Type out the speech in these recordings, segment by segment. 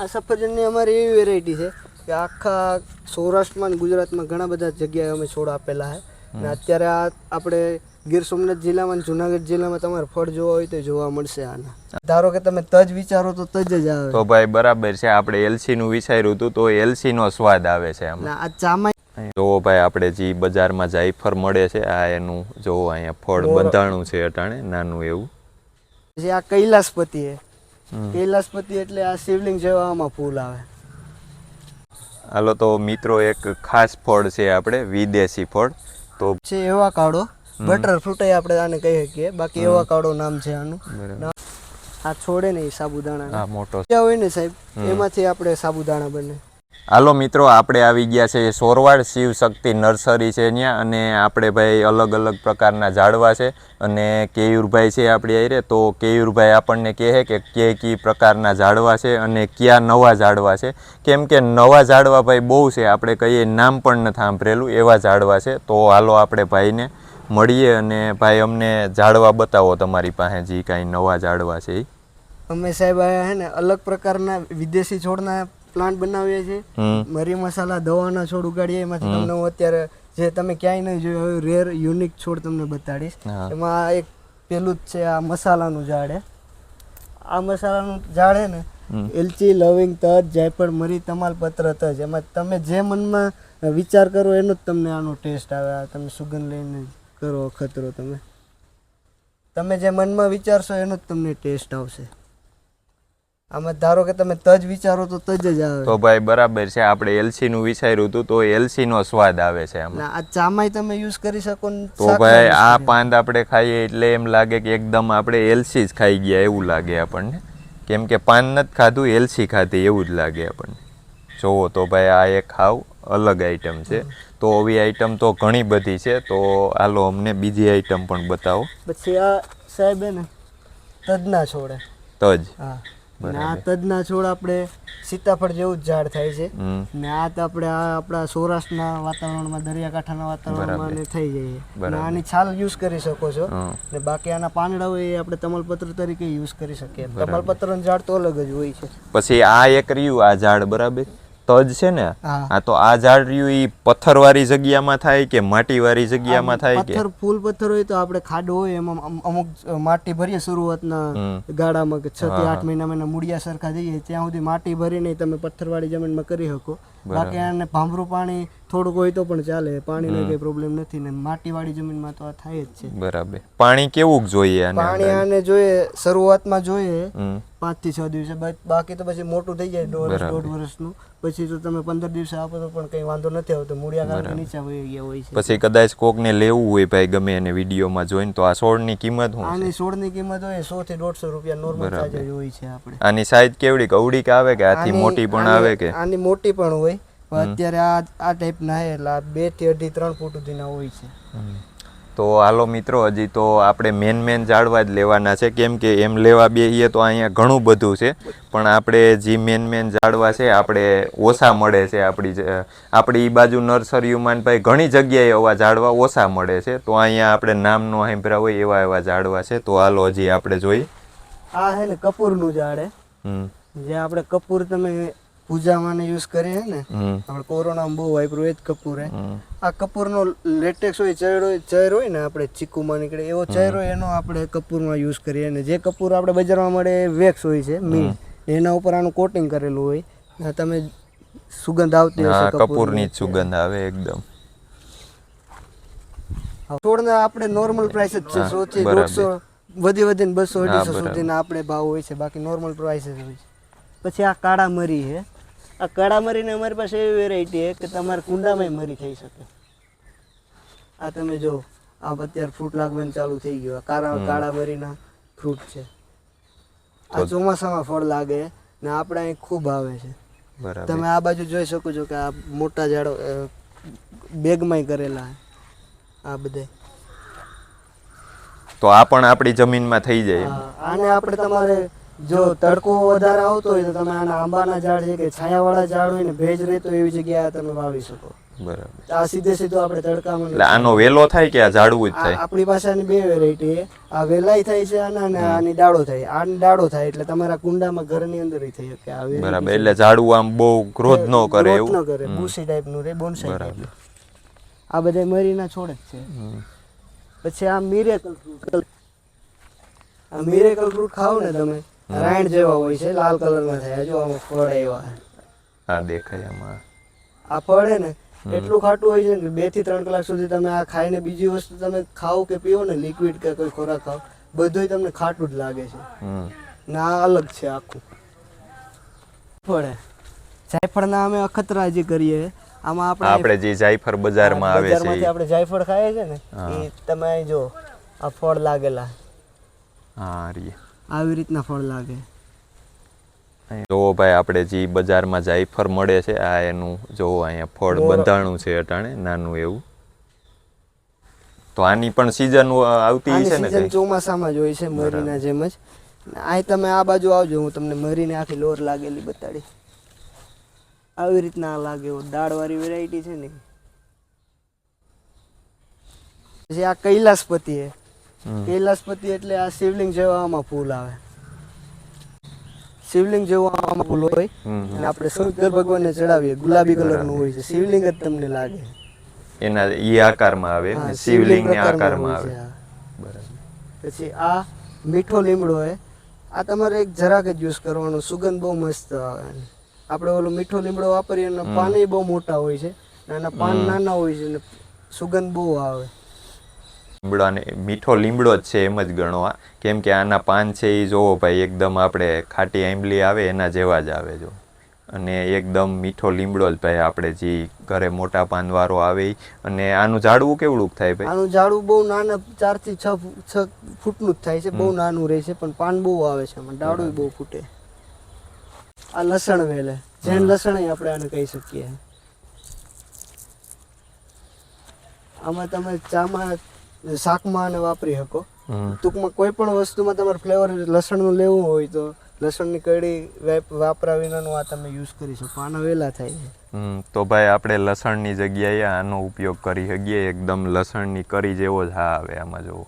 આ સફરજનની અમારી એવી વેરાયટી છે કે આખા સૌરાષ્ટ્રમાં અને ગુજરાતમાં ઘણા બધા જગ્યાએ અમે છોડ આપેલા છે. અને અત્યારે આ આપણે ગીર સોમનાથ જિલ્લામાં અને જુનાગઢ જિલ્લામાં તમારે ફળ જોવા હોય તો જોવા મળશે આના. ધારો કે તમે તજ વિચારો તો તજ જ આવે. તો ભાઈ બરાબર છે આપણે એલસી નું વિચાર્યું હતું તો એલસી નો સ્વાદ આવે છે આમાં આ ચામાં જોવો ભાઈ આપણે જે બજારમાં જાયફળ મળે છે આ એનું જોવો અહીંયા ફળ બંધાણું છે અટાણે નાનું એવું. જે આ કૈલાસપતિ છે. કૈલાસપતિ એટલે આ શિવલિંગ જેવા આમાં ફૂલ આવે. હાલો તો મિત્રો એક ખાસ ફળ છે આપણે વિદેશી ફળ. તો છે એવા કાળો. બટર ફ્રૂટ આપણે આને કહી શકીએ. બાકી એવા કાળો નામ છે આનું. આ છોડે ને સાબુદાણા મોટો. હોય ને સાહેબ? એમાંથી આપણે સાબુદાણા બને. હાલો મિત્રો, આપણે આવી ગયા છે સોરવાડ શિવશક્તિ નર્સરી છે ત્યાં અને આપણે ભાઈ અલગ અલગ પ્રકારના ઝાડવા છે અને કેયુરભાઈ છે આપણી આરે તો કેયુરભાઈ આપણને કહે કે કે કી પ્રકારના ઝાડવા છે અને કયા નવા ઝાડવા છે. કેમ કે નવા ઝાડવા ભાઈ બહુ છે, આપણે કહીએ નામ પણ નથી સાંભળેલું, એવા ઝાડવા છે. તો હાલો આપણે ભાઈને મળીએ અને ભાઈ અમને ઝાડવા બતાવો તમારી પાસે, જે કાંઈ નવા ઝાડવા છે અમે સાહેબ હે ને અલગ પ્રકારના વિદેશી છોડના પ્લાન્ટ બનાવીએ છીએ. મરી મસાલા દવાના છોડ ઉગાડીએ. એમાંથી તમને હું અત્યારે જે તમે ક્યાંય નહીં જોયું રેર યુનિક છોડ તમને બતાડીશ. એમાં એક પેલું જ છે આ મસાલાનું ઝાડ આ મસાલાનું ઝાડ હે ને એલચી લવિંગ તજ જાયફળ મરી તમાલપત્ર તજ. એમાં તમે જે મનમાં વિચાર કરો એનો જ તમને આનો ટેસ્ટ આવે. આ તમે સુગંધ લઈને કરો અખતરો તમે. તમે જે મનમાં વિચારશો એનો જ તમને ટેસ્ટ આવશે. આમાં ધારો કે તમે તજ વિચારો તો તજ જ આવે. તો ભાઈ બરાબર છે આપણે એલસી નું વિચાર્યું હતું તો એલસી નો સ્વાદ આવે છે આમાં ના આ ચામાય તમે યુઝ કરી શકો તો ભાઈ આ પાંદ આપણે ખાઈએ એટલે એમ લાગે કે એકદમ આપણે એલસી જ ખાઈ ગયા એવું લાગે આપણને. કેમ કે પાન નથી ખાધું એલસી ખાધી એવું જ લાગે આપણને. જોવો તો ભાઈ આ એક ખાવ અલગ આઈટમ છે. તો આવી આઈટમ તો ઘણી બધી છે તો હાલો અમને બીજી આઈટમ પણ બતાવો. પછી આ સાહેબ ને છોડે. તજ? હા. આ તજના છોડ આપણે સીતાફળ જેવું જ ઝાડ થાય છે. ને આ તો આપણે આ આપણા સૌરાષ્ટ્રના વાતાવરણમાં દરિયાકાંઠાના વાતાવરણમાં ને થઈ જઈએ ને આની છાલ યુઝ કરી શકો છો. ને બાકી આના પાંદડા હોય એ આપણે તમાલપત્ર તરીકે યુઝ કરી શકીએ. તમાલપત્રનું ઝાડ તો અલગ જ હોય છે. પછી આ એક રહ્યું આ ઝાડ બરાબર? તજ છે ને હા. આ તો આ ઝાડ રહ્યું એ પથ્થરવાળી જગ્યામાં થાય કે માટીવાળી જગ્યામાં થાય કે? પથ્થર ફૂલ પથ્થર હોય તો આપણે ખાડો હોય એમાં અમુક માટી ભરીએ શરૂઆતના. ગાળામાં કે છ થી આઠ મહિના મહિના મૂળિયા સરખા જઈએ ત્યાં સુધી માટી ભરીને તમે પથ્થરવાળી જમીનમાં કરી શકો. બાકી આને ભાંભરું પાણી થોડુંક હોય તો પણ ચાલે પાણીનો કઈ પ્રોબ્લેમ નથી ને માટીવાળી જમીનમાં તો આ થાય જ છે. બરાબર. પાણી કેવું જોઈએ આને પાણી આને જોઈએ શરૂઆતમાં જોઈએ પાંચથી છ દિવસે બાકી તો પછી મોટું થઈ જાય દોઢ દોઢ વર્ષનું. પછી તો તમે પંદર દિવસે આપો તો પણ કઈ વાંધો નથી આવતો. મૂળિયા કારણ નીચે હોય ગયા હોય છે. પછી કદાચ કોકને લેવું હોય ભાઈ ગમે એને વિડીયોમાં જોઈને તો આ છોડની કિંમત હું આની આની છોડની કિંમત હોય સો થી દોઢસો રૂપિયા નોર્મલ સાઈઝ હોય છે આપણે. આની સાઈઝ કેવડી? કવડી કે આવે કે આથી મોટી પણ આવે કે? આની મોટી પણ હોય પણ અત્યારે આ આ ટાઈપના હે એટલે બેથી અઢી ત્રણ ફૂટ સુધીના હોય છે. તો હાલો મિત્રો હજી તો આપણે મેન મેન ઝાડવા જ લેવાના છે. કેમ કે એમ લેવા બેહીએ તો અહીંયા ઘણું બધું છે. પણ આપણે જે મેન મેન ઝાડવા છે આપણે ઓછા મળે છે આપણી આપણી એ બાજુ નર્સરીઓમાં ભાઈ ઘણી જગ્યાએ એવા ઝાડવા ઓછા મળે છે. તો અહીંયા આપણે નામ નો સાંભળ્યા હોય એવા એવા ઝાડવા છે. તો હાલો હજી આપણે જોઈએ. આ હે ને કપૂરનું ઝાડ હે. હમ. જે આપણે કપૂર તમે પૂજામાં યુઝ કરીએ ને આપણે કોરોનામાં બહુ વાપર્યું એ જ કપૂર હે. આ કપૂરનો લેટેક્સ હોય ચેર હોય હોય ને આપણે ચીકુમાં નીકળે એવો ચહેરો એનો આપણે કપૂરમાં યુઝ કરીએ ને. જે કપૂર આપણે બજારમાં મળે એ વેક્સ હોય છે મીણ. એના ઉપર આનું કોટિંગ કરેલું હોય. તમે સુગંધ આવતી હશે કપૂરની જ સુગંધ આવે એકદમ. છોડના આપણે નોર્મલ પ્રાઇસ જ છે સો થી દોઢસો વધી વધીને બસો અઢીસો. સુધીના આપણે ભાવ હોય છે બાકી નોર્મલ પ્રાઇસ જ હોય છે. પછી આ કાળા મરી છે. આ કાળા મરીને અમારી પાસે એવી વેરાયટી છે કે તમારે કુંડામાં મરી થઈ શકે. આ તમે જો આ અત્યારે ફ્રૂટ લાગવાનું ચાલુ થઈ ગયું. કારણ કાળા મરીના ફ્રૂટ છે. આ ચોમાસામાં ફળ લાગે ને આપણે અહીં ખૂબ આવે છે. તમે આ બાજુ જોઈ શકો છો કે આ મોટા ઝાડો બેગમાં બેગમાંય કરેલા આ બધે. તો આ પણ આપણી જમીનમાં થઈ જાય. આને આપણે તમારે જો તડકો વધારે આવતો હોય તો તમે આના આંબાના ઝાડ છે કે છાયાવાળા ઝાડ હોય ને ભેજ રહેતો એવી જગ્યાએ તમે વાવી શકો. બરાબર. આ સીધે સીધું આપણે તડકામાં એટલે આનો વેલો થાય કે આ ઝાડવું જ થાય? આપણી પાસે આની બે વેરાયટી આ વેલાઈ થાય છે આના અને આની ડાળો થાય. આની ડાળો થાય એટલે તમારા કુંડામાં ઘરની અંદર થઈ શકે આ variety બરાબર. એટલે ઝાડવું આમ બહુ ગ્રોથ ન કરે એવું ન કરે. બુસી ટાઈપનું રે બોન્સાઈ બરાબર. આ બધા મરીના છોડ જ છે. પછી આ મિરેકલ ફ્રૂટ આ મિરેકલ ફ્રૂટ ખાઓ ને તમે. રાયણ જેવા હોય છે લાલ કલરના થાય જો આમાં ફળ આવ્યા આ દેખાય આમાં આ ફળ ને એટલું ખાટું હોય છે ને બેથી ત્રણ કલાક સુધી તમે આ ખાઈને બીજી વસ્તુ તમે ખાઓ કે પીઓ ને લિક્વિડ કે કોઈ ખોરાક ખાઓ બધું તમને ખાટું જ લાગે છે. ને આ અલગ છે આખું. ફળે જાયફળ જાયફળના અમે અખતરા જે કરીએ. આમાં આપણે આપણે જે જાયફળ બજારમાં આવે છે આપણે જાયફળ ખાઈએ છે ને એ તમે જો આ ફળ લાગેલા. હા રી આવી રીતના ફળ લાગે. જોવો ભાઈ આપણે જે બજારમાં જાયફળ મળે છે આ એનું જોવો અહીંયા ફળ બંધાણું છે અટાણે નાનું એવું. તો આની પણ સીઝન આવતી છે ને સીઝન ચોમાસામાં જ હોય છે મરીના જેમ જ. આ તમે આ બાજુ આવજો હું તમને મરીને આખી લોર લાગેલી બતાડી આવી રીતના આ લાગે દાળવાળી વેરાયટી છે ને. પછી આ કૈલાસપતિ છે. હમ. કૈલાસપતિ એટલે આ શિવલિંગ જેવા આમાં ફૂલ આવે. શિવલિંગ જેવું આમાં ફૂલ હોય. અને આપણે શંકર ભગવાનને ચડાવીએ. ગુલાબી કલરનું હોય છે. શિવલિંગ જ તમને લાગે. એના ઈ આકારમાં આવે શિવલિંગ ને આકારમાં આવે. બરાબર. પછી આ મીઠો લીમડો હે. આ તમારે એક જરાક જ યુઝ કરવાનો. સુગંધ બહુ મસ્ત આવે. આપણે ઓલો મીઠો લીમડો વાપરીએ અને પાન બહુ મોટા હોય છે. અને પાન નાના હોય છે સુગંધ બહુ આવે. લીમડાને મીઠો લીમડો જ છે એમ જ ગણો આ. કેમ કે આના પાન છે એ જોવો ભાઈ એકદમ આપણે ખાટી આંબલી આવે એના જેવા જ આવે જો. અને એકદમ મીઠો લીમડો જ ભાઈ આપણે જે ઘરે મોટા પાનવારો આવે અને આનું ઝાડવું કેવડું થાય ભાઈ? આનું ઝાડવું બહુ નાના ચારથી છ છ ફૂટનું જ થાય છે. બહુ નાનું રહે છે પણ પાન બહુ આવે છે ડાળું બહુ ફૂટે. આ લસણ વેલે. જેન લસણ આપણે આને કહી શકીએ. આમાં તમે ચામાં શાકમાં આને વાપરી શકો. ટૂંકમાં કોઈ પણ વસ્તુમાં તમારે ફ્લેવર લસણનું લેવું હોય તો લસણની કડી વાપરા વિનાનું આ તમે યુઝ કરી શકો. આના વેલા થાય છે. તો ભાઈ આપણે લસણની જગ્યાએ આનો ઉપયોગ કરી શકીએ. એકદમ લસણની કરી જેવો જ હા આવે આમાં જોવો.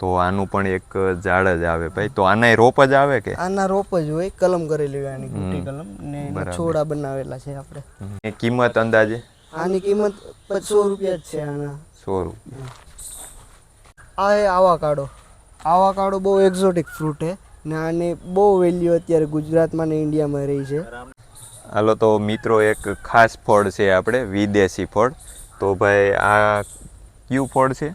તો આનું પણ એક ઝાડ જ આવે ભાઈ. તો આના રોપ જ આવે કે? આના રોપ જ હોય કલમ કરેલી હોય આની કલમ ને છોડા બનાવેલા છે આપણે. કિંમત અંદાજે? આની કિંમત સો રૂપિયા જ છે આના. સો રૂપિયા. આ એ આવાકાડો. આવાકાડો બહુ એક્ઝોટિક ફ્રૂટ છે ને આની બહુ વેલ્યુ અત્યારે ગુજરાતમાં ને ઇન્ડિયામાં રહી છે. હાલો તો મિત્રો એક ખાસ ફળ છે આપણે વિદેશી ફળ. તો ભાઈ આ કયું ફળ છે?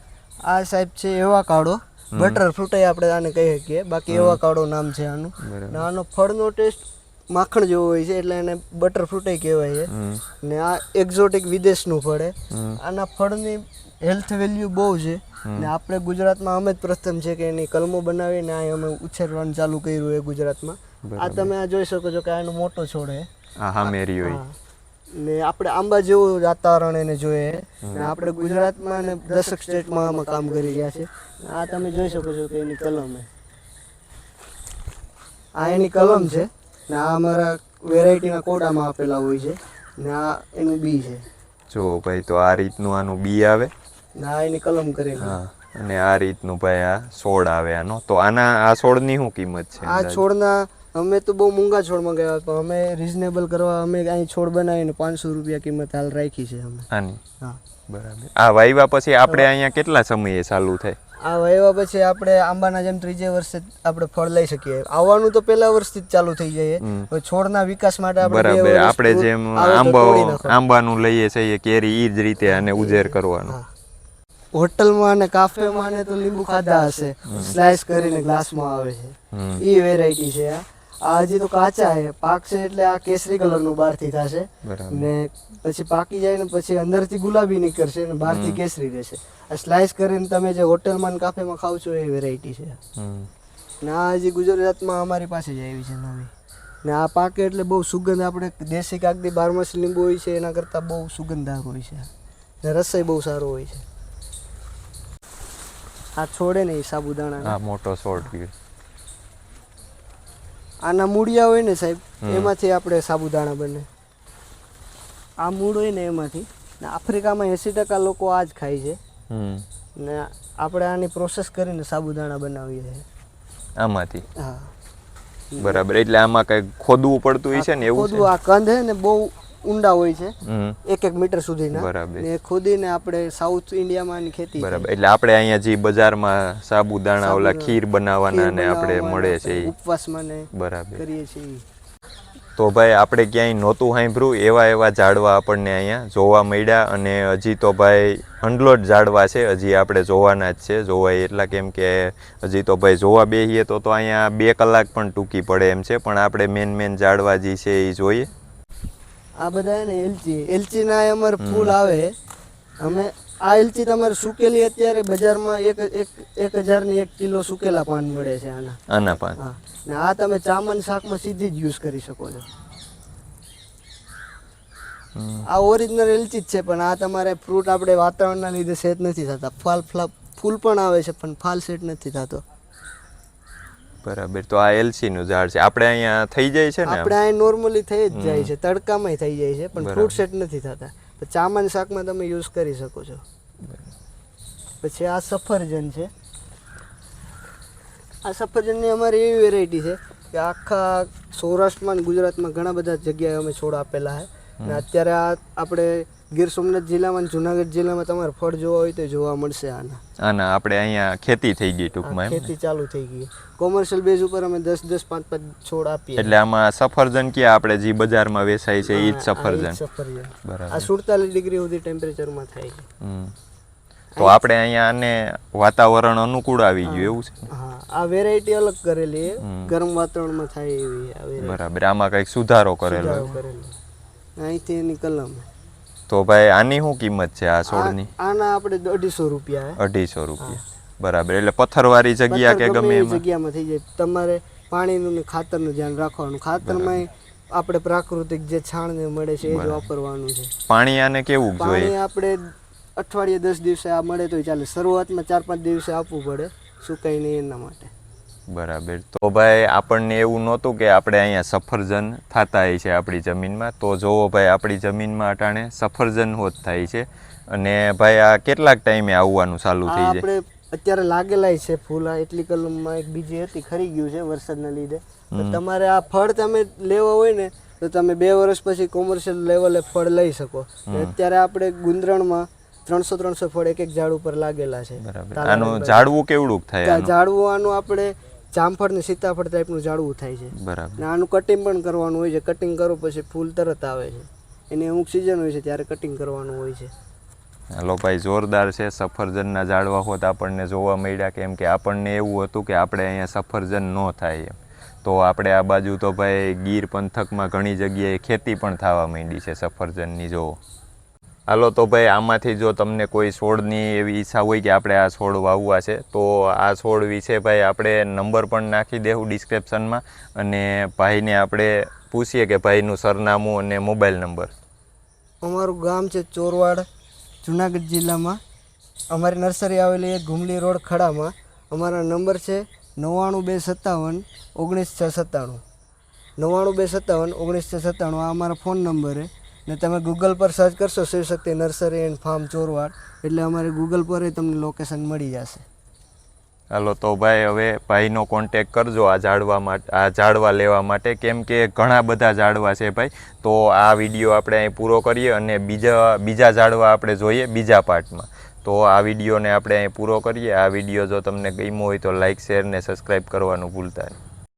આ સાહેબ છે એવા કાળો બટર ફ્રૂટ આપણે આને કહી શકીએ. બાકી એવા કાળો નામ છે આનું. આનો ફળનો ટેસ્ટ માખણ જેવો હોય છે એટલે એને બટર ફ્રૂટ કહેવાય છે. ને આ એક્ઝોટિક વિદેશનું ફળ છે. આના ફળની હેલ્થ વેલ્યુ બહુ છે. ને આપણે ગુજરાતમાં અમે જ પ્રથમ છે કે એની કલમો બનાવીને આ અમે ઉછેરવાનું ચાલુ કર્યું છે ગુજરાતમાં. આ તમે આ જોઈ શકો છો કે આનો મોટો છોડ છે. આ હામેરી હોય. ને આપણે આંબા જેવું વાતાવરણ એને જોઈએ ને આપણે ગુજરાતમાં ને દસક સ્ટેટમાં આમાં કામ કરી રહ્યા છે. આ તમે જોઈ શકો છો કે એની કલમ છે. આ એની કલમ છે. ને આ અમારા વેરાયટીના કોડામાં આપેલા હોય છે ને આ એનું બી છે. જો ભાઈ તો આ રીતનું આનું બી આવે. ને આ એની કલમ કરેલી. હા અને આ રીતનું ભાઈ આ છોડ આવે આનો. તો આના આ છોડની શું કિંમત છે આ છોડના અમે તો બહુ મૂંગા છોડ મંગાવ્યા પણ અમે રિઝનેબલ કરવા અમે અહીં છોડ બનાવીને પાંચસો રૂપિયા કિંમત હાલ રાખી છે અમે. આની? હા. બરાબર. આ વાયવા પછી આપણે અહીંયા કેટલા સમયે ચાલુ થાય? આ વાવ્યા પછી આપણે આંબાના જેમ ત્રીજે વર્ષે આપણે ફળ લઈ શકીએ. આવવાનું તો પહેલા વર્ષથી જ ચાલુ થઈ જાય છોડના વિકાસ માટે આપણે બરાબર આપણે જેમ આંબા આંબાનું લઈએ છીએ કેરી એ જ રીતે અને ઉજેર કરવાનો. હોટલમાં અને કાફેમાં ને તો લીંબુ ખાધા હશે. સ્લાઇસ કરીને ગ્લાસમાં આવે છે. એ વેરાયટી છે આ. આ હજી તો કાચા છે. પાકશે એટલે આ કેસરી કલરનું બહારથી થશે. ને પછી પાકી જાય ને પછી અંદરથી ગુલાબી નીકળશે ને બહારથી કેસરી રહેશે. આ સ્લાઇસ કરીને તમે જે હોટલમાં ને કાફેમાં ખાવ છો એ વેરાયટી છે. ને આ હજી ગુજરાતમાં અમારી પાસે જ આવી છે નવી. ને આ પાકે એટલે બહુ સુગંધ આપણે દેશી કાગદી બારમાસી લીંબુ હોય છે એના કરતાં બહુ સુગંધદાર હોય છે. ને રસોઈ બહુ સારો હોય છે. આ છોડે ને સાબુદાણા મોટો છોડ. આના મૂળિયા હોય ને સાહેબ એમાંથી આપણે સાબુદાણા બને. આ મૂળ હોય ને એમાંથી ને આફ્રિકામાં એંસી ટકા લોકો આ જ ખાય છે. ને આપણે આની પ્રોસેસ કરીને સાબુદાણા બનાવીએ છીએ. આમાંથી? હા. બરાબર એટલે આમાં કઈ ખોદવું પડતું હોય છે ને એવું ખોદવું આ કંદ છે ને બહુ ઊંડા હોય છે. એક એક મીટર સુધીના. બરાબર. ને ખોદીને આપણે સાઉથ ઇન્ડિયામાં ખેતી બરાબર. એટલે આપણે અહીંયા જે બજારમાં સાબુદાણા ઓલા ખીર બનાવવાના ને આપણે મળે છે ઉપવાસમાં ને બરાબર. કરીએ છીએ તો ભાઈ આપણે ક્યાંય નહોતું સાંભળ્યું એવા એવા ઝાડવા આપણને અહીંયા જોવા મળ્યા અને હજી તો ભાઈ હંડલોટ ઝાડવા છે હજી આપણે જોવાના જ છે. જોવાય એટલા કેમ કે હજી તો ભાઈ જોવા બેસીએ તો તો અહીંયા બે કલાક પણ ટૂંકી પડે એમ છે પણ આપણે મેન મેન ઝાડવા જે છે એ જોઈએ. આ બધા ને એલચી. એલચીના અમારે ફૂલ આવે. અમે આ એલચી તમારે સુકેલી અત્યારે બજારમાં એક એક એક હજારની એક કિલો સુકેલા પાન મળે છે આના. આના પાન. હા. ને આ તમે ચામન શાકમાં સીધી જ યુઝ કરી શકો છો. આ ઓરિજિનલ એલચી જ છે પણ આ તમારે ફ્રૂટ આપણે વાતાવરણના લીધે સેટ નથી થતા. ફાલ ફ્લા ફૂલ પણ આવે છે પણ ફાલ સેટ નથી થતો. બરાબર. તો આ એલસી નું ઝાડ છે. આપણે અહીંયા થઈ જાય છે ને આપણે અહીંયા નોર્મલી થઈ જ જાય છે. તડકામાં થઈ જાય છે પણ ફ્રૂટ સેટ નથી થતા. તો ચામન શાકમાં તમે યુઝ કરી શકો છો. પછી આ સફરજન છે. આ સફરજનની અમારી એવી વેરાયટી છે કે આખા સૌરાષ્ટ્રમાં ગુજરાતમાં ઘણા બધા જગ્યાએ અમે છોડ આપેલા છે. અને અત્યારે આ આપણે ગીર સોમનાથ જિલ્લામાં જુનાગઢ જિલ્લામાં તમારે ફળ જોવા હોય તો જોવા મળશે આના. આના આપણે અહીંયા ખેતી થઈ ગઈ ટૂંકમાં ખેતી ચાલુ થઈ ગઈ. કોમર્શિયલ બેઝ ઉપર અમે દસ દસ પાંચ પાંચ છોડ આપીએ. એટલે આમાં સફરજન કે આપણે જે બજારમાં વેચાય છે એ જ સફરજન? બરાબર. આ સુડતાલીસ ડિગ્રી સુધી ટેમ્પરેચરમાં થાય છે. તો આપણે અહીંયા આને વાતાવરણ અનુકૂળ આવી ગયું એવું છે? હા. આ વેરાયટી અલગ કરેલી ગરમ વાતાવરણમાં થાય એવી બરાબર. આમાં કંઈક સુધારો કરેલો સુધારો કરેલી. અહીંથી એની કલમ. તો ભાઈ આની શું કિંમત છે આ છોડની? આના આપણે અઢીસો રૂપિયા અઢીસો રૂપિયા. બરાબર એટલે પથ્થરવાળી જગ્યા કે ગમે એમાં? જગ્યામાં થઈ જાય. તમારે પાણીનું ને ખાતરનું ધ્યાન રાખવાનું. ખાતરમાં આપણે પ્રાકૃતિક જે છાણ ને મળે છે એ જ વાપરવાનું છે. પાણી આને કેવું જોઈએ? પાણી આપણે અઠવાડિયે દસ દિવસે આ મળે તો ચાલે. શરૂઆતમાં ચાર પાંચ દિવસે આપવું પડે સુકાઈ નહીં એના માટે. બરાબર. તો ભાઈ આપણને એવું નહોતું કે આપણે અહીંયા સફરજન થતા હોય છે આપણી જમીનમાં. તો જોવો ભાઈ આપણી જમીનમાં અટાણે સફરજન હોત થાય છે. અને ભાઈ આ કેટલાક ટાઈમે આવવાનું ચાલુ થઈ જાય. આપણે અત્યારે લાગેલા છે ફૂલ. આ એટલી કલમમાં એક બીજી હતી ખરી ગયું છે વરસાદના લીધે. તો તમારે આ ફળ તમે લેવા હોય ને તો તમે બે વર્ષ પછી કોમર્શિયલ લેવલે ફળ લઈ શકો. અત્યારે આપણે ગુંદરણમાં ત્રણસો ત્રણસો ફળ એક એક ઝાડ ઉપર લાગેલા છે. આનું ઝાડવું કેવડુંક થાય? ઝાડવું આનું આપણે જામફળ ને સીતાફળ ટાઈપનું ઝાડવું થાય છે. બરાબર. આનું કટિંગ પણ કરવાનું હોય છે. કટિંગ કરો પછી ફૂલ તરત આવે છે. એની અમુક સિઝન હોય છે ત્યારે કટિંગ કરવાનું હોય છે. હલો ભાઈ જોરદાર છે. સફરજનના ઝાડવા હોત આપણને જોવા મળ્યા કેમ કે આપણને એવું હતું કે આપણે અહીંયા સફરજન ન થાય એમ. તો આપણે આ બાજુ તો ભાઈ ગીર પંથકમાં ઘણી જગ્યાએ ખેતી પણ થવા માંડી છે સફરજનની જોવો હાલો તો ભાઈ, આમાંથી જો તમને કોઈ છોડની એવી ઈચ્છા હોય કે આપણે આ છોડ વાવવા છે, તો આ છોડ વિશે ભાઈ આપણે નંબર પણ નાખી દેવું ડિસ્ક્રિપ્શનમાં અને ભાઈને આપણે પૂછીએ કે ભાઈનું સરનામું અને મોબાઈલ નંબર. અમારું ગામ છે ચોરવાડ, જુનાગઢ જિલ્લામાં. અમારી નર્સરી આવેલી છે ઘુમલી રોડ ખડામાં. અમારા નંબર છે નવ્વાણું બે સત્તાવન ઓગણીસ છ સત્તાણું. નવ્વાણું બે સત્તાવન ઓગણીસ છ સત્તાણું, આ અમારા ફોન નંબર છે. ને તમે ગૂગલ પર સર્ચ કરશો Shivshakti nursery and farm Chorwad, એટલે અમારે ગૂગલ પર તમને લોકેશન મળી જશે. હાલો, તો ભાઈ હવે ભાઈનો કોન્ટેક કરજો આ ઝાડવા માટે, આ ઝાડવા લેવા માટે. કેમ કે ઘણા બધા ઝાડવા છે ભાઈ. તો આ વીડિયો આપણે અહીં પૂરો કરીએ અને બીજા બીજા ઝાડવા આપણે જોઈએ બીજા પાર્ટમાં તો આ વિડીયોને આપણે અહીં પૂરો કરીએ. આ વીડિયો જો તમને ગમ્યો હોય તો લાઇક શેર ને સબસ્ક્રાઈબ કરવાનું ભૂલતા નહીં.